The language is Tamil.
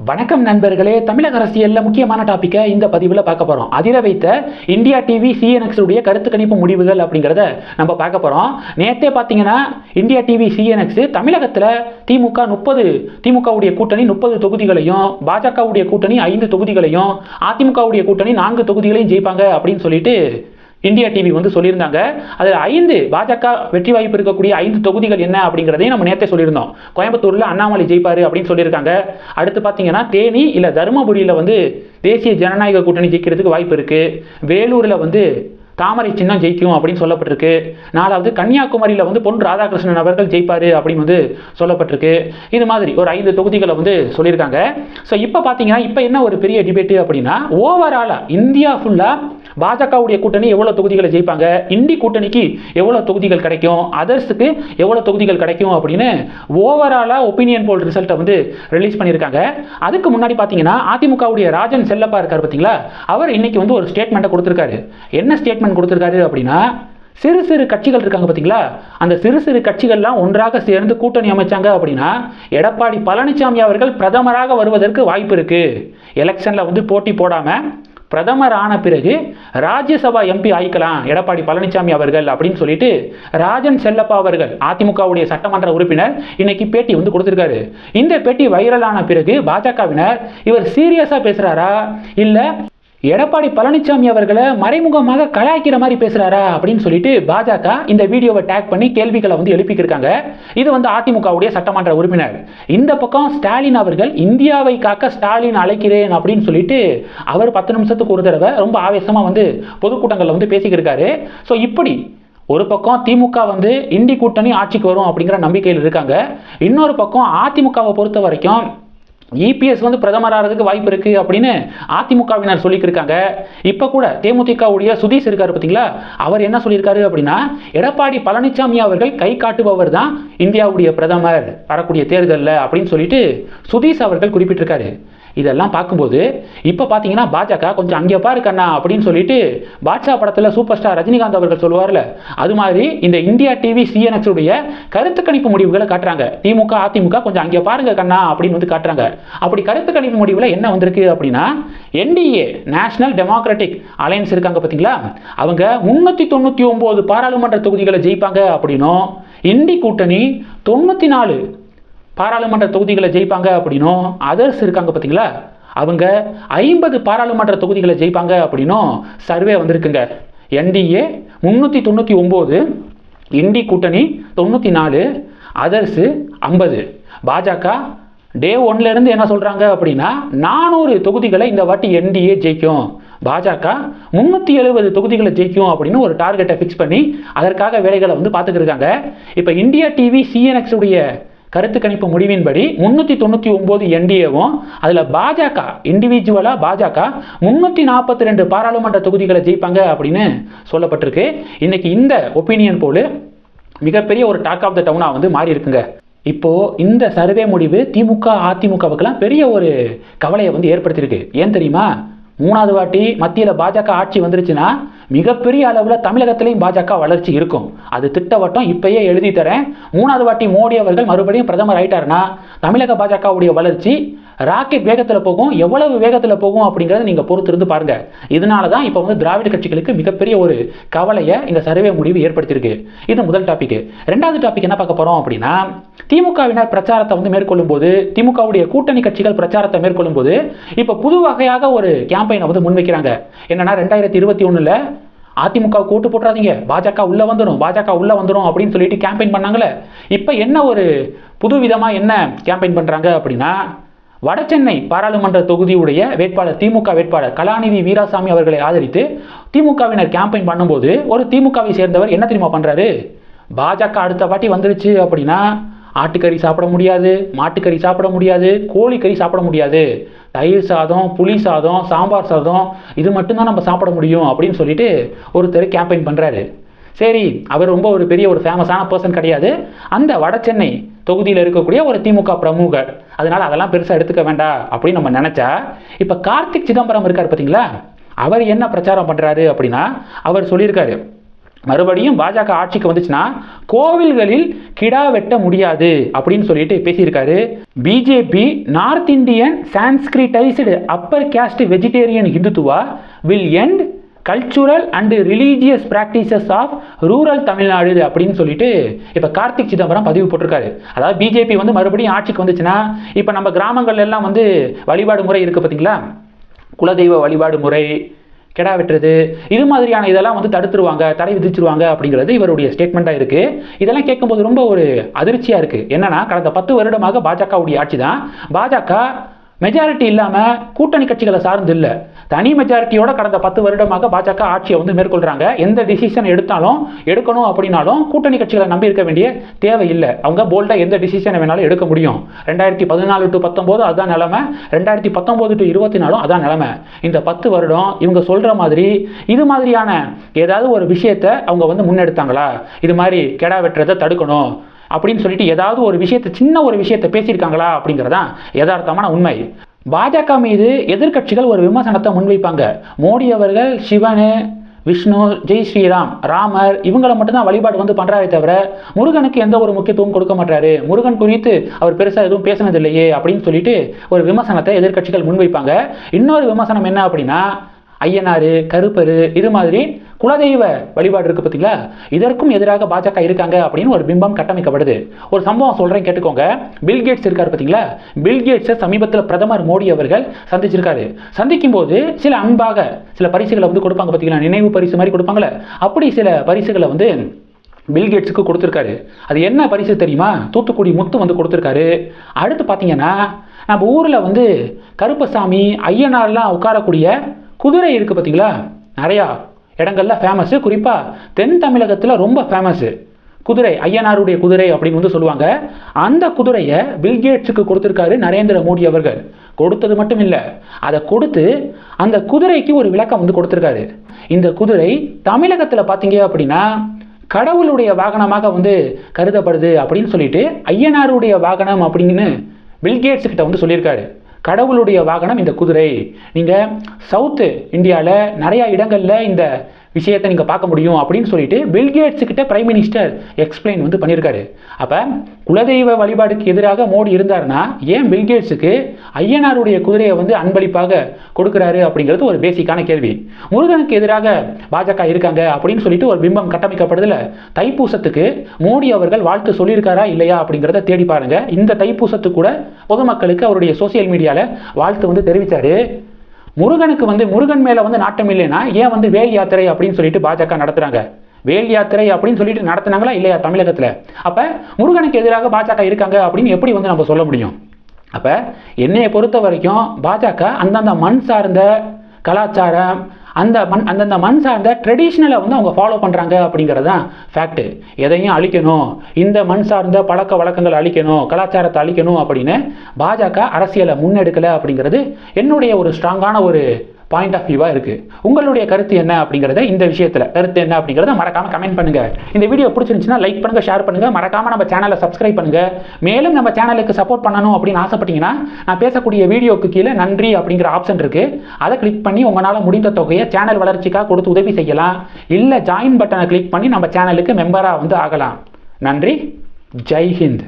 வணக்கம் நண்பர்களே. தமிழக அரசியலில் முக்கியமான டாப்பிக்கை இந்த பதிவில் பார்க்க போகிறோம் அதிர வைத்த இந்தியா டிவி சிஎன்எக்ஸ் உடைய கருத்து கணிப்பு முடிவுகள் அப்படிங்கிறத நம்ம பார்க்க போகிறோம் நேற்றே பார்த்தீங்கன்னா இந்தியா டிவி சிஎன்எக்ஸ் தமிழகத்தில் திமுக முப்பது திமுகவுடைய கூட்டணி முப்பது தொகுதிகளையும் பாஜகவுடைய கூட்டணி ஐந்து தொகுதிகளையும் அதிமுகவுடைய கூட்டணி நான்கு தொகுதிகளையும் ஜெயிப்பாங்க அப்படின்னு சொல்லிட்டு இந்தியா டிவி வந்து சொல்லியிருந்தாங்க. அதில் ஐந்து பாஜக வெற்றி வாய்ப்பு இருக்கக்கூடிய ஐந்து தொகுதிகள் என்ன அப்படிங்கிறதையும் நம்ம நேரத்தை சொல்லியிருந்தோம். கோயம்புத்தூரில் அண்ணாமலை ஜெயிப்பார் அப்படின்னு சொல்லியிருக்காங்க. அடுத்து பார்த்தீங்கன்னா தேனி இல்லை தருமபுரியில் வந்து தேசிய ஜனநாயக கூட்டணி ஜெயிக்கிறதுக்கு வாய்ப்பு இருக்குது வேலூரில் வந்து தாமரை சின்னம் ஜெயிக்கும் அப்படின்னு சொல்லப்பட்டிருக்கு. நாலாவது கன்னியாகுமரியில் வந்து பொன் ராதாகிருஷ்ணன் அவர்கள் ஜெயிப்பார் அப்படின்னு வந்து சொல்லப்பட்டிருக்கு. இது மாதிரி ஒரு ஐந்து தொகுதிகளை வந்து சொல்லியிருக்காங்க. ஸோ இப்போ பார்த்தீங்கன்னா இப்போ என்ன ஒரு பெரிய டிபேட்டு அப்படின்னா ஓவராலாக இந்தியா ஃபுல்லாக பாஜகவுடைய கூட்டணி எவ்வளோ தொகுதிகளை ஜெயிப்பாங்க? இந்தி கூட்டணிக்கு எவ்வளோ தொகுதிகள் கிடைக்கும்? அதர்ஸுக்கு எவ்வளோ தொகுதிகள் கிடைக்கும் அப்படின்னு ஓவராலாக ஒப்பீனியன் போல் ரிசல்ட்டை வந்து ரிலீஸ் பண்ணியிருக்காங்க. அதுக்கு முன்னாடி பார்த்தீங்கன்னா அதிமுகவுடைய ராஜன் செல்லப்பா இருக்கார் பார்த்தீங்களா? அவர் இன்னைக்கு வந்து ஒரு ஸ்டேட்மெண்ட்டை கொடுத்துருக்காரு. என்ன ஸ்டேட்மெண்ட் கொடுத்துருக்காரு அப்படின்னா சிறு சிறு கட்சிகள் இருக்காங்க பார்த்தீங்களா? அந்த சிறு சிறு கட்சிகள்லாம் ஒன்றாக சேர்ந்து கூட்டணி அமைச்சாங்க அப்படின்னா எடப்பாடி பழனிசாமி அவர்கள் பிரதமராக வருவதற்கு வாய்ப்பு இருக்குது எலெக்ஷனில் வந்து போட்டி போடாமல் பிரதமர் ஆன பிறகு ராஜ்யசபா எம்பி ஆயிக்கலாம் எடப்பாடி பழனிசாமி அவர்கள் அப்படின்னு சொல்லிட்டு ராஜன் செல்லப்பா அவர்கள் அதிமுகவுடைய சட்டமன்ற உறுப்பினர் இன்னைக்கு பேட்டி வந்து கொடுத்துருக்காரு. இந்த பேட்டி வைரலான பிறகு பாஜகவினர் இவர் சீரியஸா பேசுறாரா? இல்லை எடப்பாடி பழனிசாமி அவர்களை மறைமுகமாக கலாய்க்கிற மாதிரி பேசுறாரா அப்படின்னு சொல்லிட்டு பாஜக இந்த வீடியோவை டேக் பண்ணி கேள்விகளை வந்து எழுப்பிக்கிருக்காங்க. இது வந்து அதிமுகவுடைய சட்டமன்ற உறுப்பினர். இந்த பக்கம் ஸ்டாலின் அவர்கள் இந்தியாவை காக்க ஸ்டாலின் அழைக்கிறேன் அப்படின்னு சொல்லிட்டு அவர் பத்து நிமிஷத்துக்கு ஒரு தடவை ரொம்ப ஆவேசமாக வந்து பொதுக்கூட்டங்களில் வந்து பேசிக்கிருக்காரு. ஸோ இப்படி ஒரு பக்கம் திமுக வந்து இந்தி கூட்டணி ஆட்சிக்கு வரும் அப்படிங்கிற நம்பிக்கையில் இருக்காங்க. இன்னொரு பக்கம் அதிமுகவை பொறுத்த வரைக்கும் இபிஎஸ் வந்து பிரதமர் ஆகிறதுக்கு வாய்ப்பு இருக்குது அப்படின்னு அதிமுகவினர் சொல்லியிருக்காங்க இப்போ கூட தேமுதிகவுடைய சுதீஷ் இருக்காரு பார்த்தீங்களா அவர் என்ன சொல்லியிருக்காரு அப்படின்னா எடப்பாடி பழனிசாமி அவர்கள் கை காட்டுபவர் தான் இந்தியாவுடைய பிரதமர் வரக்கூடிய தேர்தலில் அப்படின்னு சொல்லிட்டு சுதீஷ் அவர்கள் குறிப்பிட்டிருக்காரு. இதெல்லாம் பார்க்கும்போது இப்போ பார்த்தீங்கன்னா பாஜக கொஞ்சம் அங்கே பாரு கண்ணா அப்படின்னு சொல்லிட்டு பாட்ஷா படத்தில் சூப்பர் ஸ்டார் ரஜினிகாந்த் அவர்கள் சொல்லுவார்ல அது மாதிரி இந்த இந்தியா டிவி சிஎன்எக்ஸ் உடைய கருத்து கணிப்பு முடிவுகளை காட்டுறாங்க. திமுக அதிமுக கொஞ்சம் அங்கே பாருங்க கண்ணா அப்படின்னு வந்து காட்டுறாங்க. அப்படி கருத்து கணிப்பு முடிவில் என்ன வந்திருக்கு அப்படின்னா என்டிஏ நேஷனல் டெமோக்ராட்டிக் அலையன்ஸ் இருக்காங்க பார்த்தீங்களா அவங்க முன்னூற்றி தொண்ணூற்றி ஒம்பது பாராளுமன்ற தொகுதிகளை ஜெயிப்பாங்க அப்படின்னும். இந்தி கூட்டணி தொண்ணூற்றி நாலு பாராளுமன்ற தொகுதிகளை ஜெயிப்பாங்க அப்படின்னும் அதர்ஸ் இருக்காங்க பார்த்தீங்களா அவங்க ஐம்பது பாராளுமன்ற தொகுதிகளை ஜெயிப்பாங்க அப்படின்னும் சர்வே வந்திருக்குங்க. என்டிஏ முந்நூற்றி தொண்ணூற்றி ஒம்பது இண்டி கூட்டணி தொண்ணூற்றி நாலு அதர்ஸு ஐம்பது. பாஜக டே ஒன்லேருந்து என்ன சொல்கிறாங்க அப்படின்னா நானூறு தொகுதிகளை இந்த வாட்டி என்டிஏ ஜெயிக்கும். பாஜக முந்நூற்றி எழுபது தொகுதிகளை ஜெயிக்கும் அப்படின்னு ஒரு டார்கெட்டை ஃபிக்ஸ் பண்ணி அதற்காக வேலைகளை வந்து பார்த்துக்கிருக்காங்க இப்போ இந்தியா டிவி சிஎன்எக்ஸ் உடைய கருத்து கணிப்பு முடிவின்படி முன்னூற்றி தொண்ணூற்றி ஒம்பது என்டிஏவும் அதில் பாஜக இண்டிவிஜுவலாக பாஜக முன்னூற்றி நாற்பத்தி ரெண்டு பாராளுமன்ற தொகுதிகளை ஜெயிப்பாங்க அப்படின்னு சொல்லப்பட்டிருக்கு. இன்னைக்கு இந்த ஒப்பீனியன் போல் மிகப்பெரிய ஒரு டாக் ஆஃப் த டவுனாக வந்து மாறி இருக்குங்க இப்போ இந்த சர்வே முடிவு திமுக அதிமுகவுக்கெல்லாம் பெரிய ஒரு கவலையை வந்து ஏற்படுத்தியிருக்கு. ஏன் தெரியுமா? மூணாவது வாட்டி மத்தியில் பாஜக ஆட்சி வந்துருச்சுன்னா மிகப்பெரிய அளவில் தமிழகத்திலையும் பாஜக வளர்ச்சி இருக்கும். அது திட்டவட்டம் இப்பயே எழுதி தரேன். மூணாவது வாட்டி மோடி அவர்கள் மறுபடியும் பிரதமர் ஆயிட்டாருன்னா தமிழக பாஜகவுடைய வளர்ச்சி ராக்கெட் வேகத்தில் போகும் எவ்வளவு வேகத்தில் போகும் அப்படிங்கிறத நீங்கள் பொறுத்திருந்து பாருங்க. இதனால தான் இப்போ வந்து திராவிட கட்சிகளுக்கு மிகப்பெரிய ஒரு கவலையை இந்த சர்வே முடிவு ஏற்படுத்தியிருக்கு. இது முதல் டாபிக் ரெண்டாவது டாபிக் என்ன பார்க்க போகிறோம் அப்படின்னா திமுகவினர் பிரச்சாரத்தை வந்து மேற்கொள்ளும் போது திமுகவுடைய கூட்டணி கட்சிகள் பிரச்சாரத்தை மேற்கொள்ளும் போது இப்போ புது வகையாக ஒரு கேம்பெயினை வந்து முன்வைக்கிறாங்க. என்னன்னா ரெண்டாயிரத்தி இருபத்தி ஒன்றில் அதிமுக கூட்டு போட்டுறாதீங்க. பாஜக உள்ள வந்துடும் பாஜக உள்ள வந்துடும் அப்படின்னு சொல்லிட்டு கேம்பெயின் பண்ணாங்களே. இப்போ என்ன ஒரு புது விதமாக என்ன கேம்பெயின் பண்ணுறாங்க அப்படின்னா வடசென்னை பாராளுமன்ற தொகுதியுடைய வேட்பாளர் திமுக வேட்பாளர் கலாநிதி வீராசாமி அவர்களை ஆதரித்து திமுகவினர் கேம்பெயின் பண்ணும்போது ஒரு திமுகவை சேர்ந்தவர் என்ன தெரியுமா பண்ணுறாரு பாஜக அடுத்த வாட்டி வந்துருச்சு அப்படின்னா ஆட்டுக்கறி சாப்பிட முடியாது மாட்டுக்கறி சாப்பிட முடியாது கோழிக்கறி சாப்பிட முடியாது. தயிர் சாதம் புளி சாதம் சாம்பார் சாதம் இது மட்டும்தான் நம்ம சாப்பிட முடியும் அப்படின்னு சொல்லிட்டு ஒருத்தர் கேம்பெயின் பண்ணுறாரு சரி அவர் ரொம்ப ஒரு பெரிய ஒரு ஃபேமஸான பர்சன் கிடையாது. அந்த வட சென்னை தொகுதியில் இருக்கக்கூடிய ஒரு திமுக பிரமுகர். அதனால் அதெல்லாம் பெருசாக எடுத்துக்க வேண்டாம் அப்படின்னு நம்ம நினச்சா இப்போ கார்த்திக் சிதம்பரம் இருக்கார் பார்த்தீங்களா அவர் என்ன பிரச்சாரம் பண்ணுறாரு அப்படின்னா அவர் சொல்லியிருக்காரு மறுபடியும் பாஜக ஆட்சிக்கு வந்துச்சுன்னா கோவில்களில் கிடா வெட்ட முடியாது அப்படின்னு சொல்லிட்டு பேசியிருக்காரு. BJP north Indian sanskritised upper caste vegetarian Hindutva will end cultural and religious practices of rural Tamil Nadu அப்படின்னு சொல்லிட்டு இப்போ கார்த்திக் சிதம்பரம் பதிவு போட்டிருக்காரு. அதாவது பிஜேபி வந்து மறுபடியும் ஆட்சிக்கு வந்துச்சுன்னா இப்போ நம்ம கிராமங்கள்ல எல்லாம் வந்து வழிபாடு முறை இருக்குது பார்த்தீங்களா குலதெய்வ வழிபாடு முறை கெடா வெட்டுறது இது மாதிரியான இதெல்லாம் வந்து தடுத்துருவாங்க தடை விதிச்சிருவாங்க அப்படிங்கிறது இவருடைய ஸ்டேட்மெண்ட்டாக இருக்குது இதெல்லாம் கேட்கும்போது ரொம்ப ஒரு அதிர்ச்சியாக இருக்குது என்னன்னா கடந்த பத்து வருடமாக பாஜகவுடைய ஆட்சி தான் பாஜக மெஜாரிட்டி இல்லாமல் கூட்டணி கட்சிகளை சார்ந்து இல்லை. தனி மெஜாரிட்டியோட கடந்த பத்து வருடமாக பாஜக ஆட்சியை வந்து மேற்கொள்கிறாங்க எந்த டிசிஷன் எடுத்தாலும் எடுக்கணும் அப்படின்னாலும் கூட்டணி கட்சிகளை நம்பி இருக்க வேண்டிய தேவை இல்லை அவங்க போல்டாக எந்த டிசிஷனை வேணாலும் எடுக்க முடியும். ரெண்டாயிரத்தி பதினாலு டு பத்தொம்போது அதுதான் நிலமை. ரெண்டாயிரத்தி பத்தொம்போது டு இருபத்தி நாலும் அதான் நிலமை. இந்த பத்து வருடம் இவங்க சொல்கிற மாதிரி இது மாதிரியான ஏதாவது ஒரு விஷயத்தை அவங்க வந்து முன்னெடுத்தாங்களா? இது மாதிரி கெடா வெட்டுறதை தடுக்கணும். அப்படின்னு சொல்லிட்டு ஏதாவது ஒரு விஷயத்தை சின்ன ஒரு விஷயத்தை பேசியிருக்காங்களா அப்படிங்கிறதான் யதார்த்தமான உண்மை. பாஜக மீது எதிர்க்கட்சிகள் ஒரு விமர்சனத்தை முன்வைப்பாங்க. மோடி அவர்கள் சிவனு விஷ்ணு ஜெய் ஸ்ரீராம் ராமர் இவங்களை மட்டும்தான் வழிபாடு வந்து பண்ணுறாரே தவிர முருகனுக்கு எந்த ஒரு முக்கியத்துவம் கொடுக்க மாட்டாரு. முருகன் குறித்து அவர் பெருசாக எதுவும் பேசினதில்லையே அப்படின்னு சொல்லிட்டு ஒரு விமர்சனத்தை எதிர்க்கட்சிகள் முன்வைப்பாங்க. இன்னொரு விமர்சனம் என்ன அப்படின்னா ஐயனார் கருப்பரு இது மாதிரி குலதெய்வ வழிபாடு இருக்கு பார்த்தீங்களா இதற்கும் எதிராக பாஜக இருக்காங்க அப்படின்னு ஒரு பிம்பம் கட்டமைக்கப்படுது. ஒரு சம்பவம் சொல்கிறேன் கேட்டுக்கோங்க. பில்கேட்ஸ் இருக்கார் பார்த்தீங்களா பில்கேட்ஸை சமீபத்தில் பிரதமர் மோடி அவர்கள் சந்திச்சிருக்காரு. சந்திக்கும் போது சில அன்பாக சில பரிசுகளை வந்து கொடுப்பாங்க பார்த்தீங்களா நினைவு பரிசு மாதிரி கொடுப்பாங்களே. அப்படி சில பரிசுகளை வந்து பில்கேட்ஸுக்கு கொடுத்துருக்காரு. அது என்ன பரிசு தெரியுமா? தூத்துக்குடி முத்து வந்து கொடுத்துருக்காரு. அடுத்து பார்த்தீங்கன்னா நம்ம ஊரில் வந்து கருப்பசாமி ஐயனார்லாம் உட்காரக்கூடிய குதிரை இருக்குது பார்த்தீங்களா நிறையா இடங்கள்ல ஃபேமஸு குறிப்பாக தென் தமிழகத்தில் ரொம்ப ஃபேமஸு குதிரை ஐயனாருடைய குதிரை அப்படின்னு வந்து சொல்லுவாங்க. அந்த குதிரையை பில்கேட்ஸுக்கு கொடுத்துருக்காரு நரேந்திர மோடி அவர்கள். கொடுத்தது மட்டும் இல்லை. அதை கொடுத்து அந்த குதிரைக்கு ஒரு விளக்கம் வந்து கொடுத்துருக்காரு. இந்த குதிரை தமிழகத்தில் பார்த்தீங்க அப்படின்னா கடவுளுடைய வாகனமாக வந்து கருதப்படுது அப்படின்னு சொல்லிட்டு ஐயனாருடைய வாகனம் அப்படின்னு பில்கேட்ஸ் கிட்ட வந்து சொல்லியிருக்காரு. கடவுளுடைய வாகனம் இந்த குதிரை. நீங்கள் சவுத்து இந்தியாவில் நிறையா இடங்களில் இந்த விஷயத்தை நீங்கள் பார்க்க முடியும் அப்படின்னு சொல்லிட்டு பில்கேட்ஸ் கிட்ட பிரைம் மினிஸ்டர் எக்ஸ்பிளைன் வந்து பண்ணியிருக்காரு அப்போ குலதெய்வ வழிபாடுக்கு எதிராக மோடி இருந்தாருன்னா ஏன் பில்கேட்ஸுக்கு ஐயனாருடைய குதிரையை வந்து அன்பளிப்பாக கொடுக்குறாரு அப்படிங்கிறது ஒரு பேசிக்கான கேள்வி. முருகனுக்கு எதிராக பாஜக இருக்காங்க அப்படின்னு சொல்லிட்டு ஒரு பிம்பம் கட்டமைக்கப்படுதுல. தைப்பூசத்துக்கு மோடி அவர்கள் வாழ்த்து சொல்லியிருக்காரா இல்லையா அப்படிங்கிறத தேடி பாருங்க. இந்த தைப்பூசத்துக்கு கூட பொதுமக்களுக்கு அவருடைய சோசியல் மீடியாவில் வாழ்த்து வந்து தெரிவித்தாரு முருகனுக்கு வந்து முருகன் மேலே வந்து நாட்டம் இல்லைன்னா ஏன் வந்து வேல் யாத்திரை அப்படின்னு சொல்லிட்டு பாஜக நடத்துகிறாங்க வேல் யாத்திரை அப்படின்னு சொல்லிட்டு நடத்துனாங்களா இல்லையா தமிழகத்தில்? அப்போ முருகனுக்கு எதிராக பாஜக இருக்காங்க அப்படின்னு எப்படி வந்து நம்ம சொல்ல முடியும்? அப்போ என்னையை பொறுத்த வரைக்கும் பாஜக அந்தந்த மண் சார்ந்த கலாச்சாரம் அந்த மண் அந்தந்த மண் சார்ந்த ட்ரெடிஷ்னலை வந்து அவங்க ஃபாலோ பண்ணுறாங்க அப்படிங்கிறது தான் ஃபேக்ட்டு எதையும் அழிக்கணும். இந்த மண் சார்ந்த பழக்க வழக்கங்கள் அழிக்கணும். கலாச்சாரத்தை அழிக்கணும் அப்படின்னு பாஜக அரசியலை முன்னெடுக்கலை அப்படிங்கிறது என்னுடைய ஒரு ஸ்ட்ராங்கான ஒரு பாயிண்ட் ஆஃப் வியூவாக இருக்குது உங்களுடைய கருத்து என்ன அப்படிங்கிறத இந்த விஷயத்தில் கருத்து என்ன அப்படிங்கிறத மறக்காமல் கமெண்ட் பண்ணுங்கள் இந்த வீடியோ பிடிச்சிருந்துச்சுன்னா லைக் பண்ணுங்கள் ஷேர் பண்ணுங்கள் மறக்காமல் நம்ம சேனலை சப்ஸ்கிரைப் பண்ணுங்கள் மேலும் நம்ம சேனலுக்கு சப்போர்ட் பண்ணணும் அப்படின்னு ஆசைப்பட்டீங்கன்னா நான் பேசக்கூடிய வீடியோக்கு கீழே நன்றி அப்படிங்கிற ஆப்ஷன் இருக்குது அதை கிளிக் பண்ணி உங்களால் முடிந்த தொகையை சேனல் வளர்ச்சிக்காக கொடுத்து உதவி செய்யலாம். இல்லை ஜாயின் பட்டனை கிளிக் பண்ணி நம்ம சேனலுக்கு மெம்பராக வந்து ஆகலாம். நன்றி. ஜெய் ஹிந்த்.